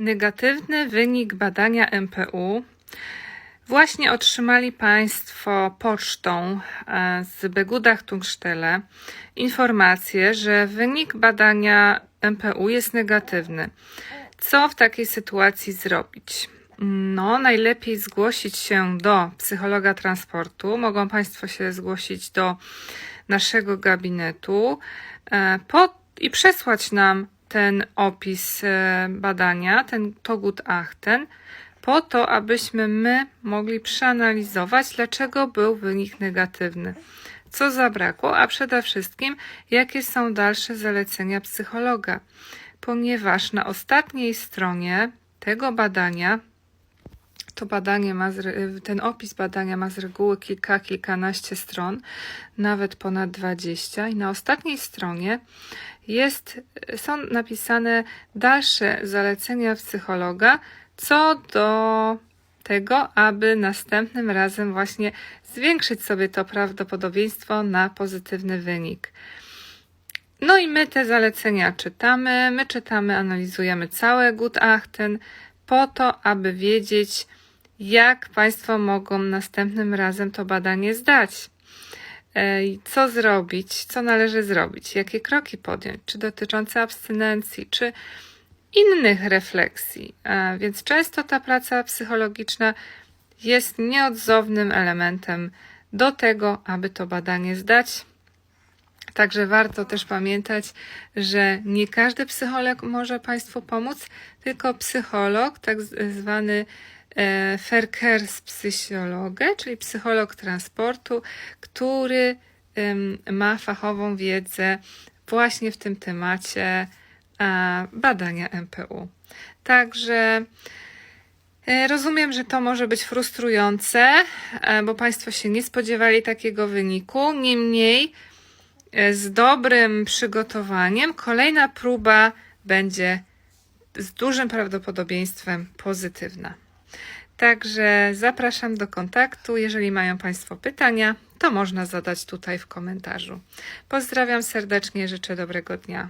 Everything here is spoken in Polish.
Negatywny wynik badania MPU właśnie otrzymali Państwo pocztą e, z Begudach Tungstelle informację, że wynik badania MPU jest negatywny. Co w takiej sytuacji zrobić? No, najlepiej zgłosić się do psychologa transportu. Mogą Państwo się zgłosić do naszego gabinetu e, po, i przesłać nam ten opis e, badania, ten Togut Achten, po to, abyśmy my mogli przeanalizować, dlaczego był wynik negatywny, co zabrakło, a przede wszystkim, jakie są dalsze zalecenia psychologa, ponieważ na ostatniej stronie tego badania to badanie ma, re- ten opis badania ma z reguły kilka, kilkanaście stron, nawet ponad 20 i na ostatniej stronie jest, są napisane dalsze zalecenia psychologa co do tego, aby następnym razem właśnie zwiększyć sobie to prawdopodobieństwo na pozytywny wynik. No i my te zalecenia czytamy, my czytamy, analizujemy całe Gutachten po to, aby wiedzieć, jak Państwo mogą następnym razem to badanie zdać. E, Co zrobić, co należy zrobić, jakie kroki podjąć, czy dotyczące abstynencji, czy innych refleksji. E, Więc często ta praca psychologiczna jest nieodzownym elementem do tego, aby to badanie zdać. Także warto też pamiętać, że nie każdy psycholog może Państwu pomóc, tylko psycholog, tak zwany e, Verkehrspsychologe, czyli psycholog transportu, który ma fachową wiedzę właśnie w tym temacie badania MPU. Także e, rozumiem, że to może być frustrujące, e, bo Państwo się nie spodziewali takiego wyniku. Niemniej, z dobrym przygotowaniem, kolejna próba będzie z dużym prawdopodobieństwem pozytywna. Także zapraszam do kontaktu. Jeżeli mają Państwo pytania, to można zadać tutaj w komentarzu. Pozdrawiam serdecznie, życzę dobrego dnia.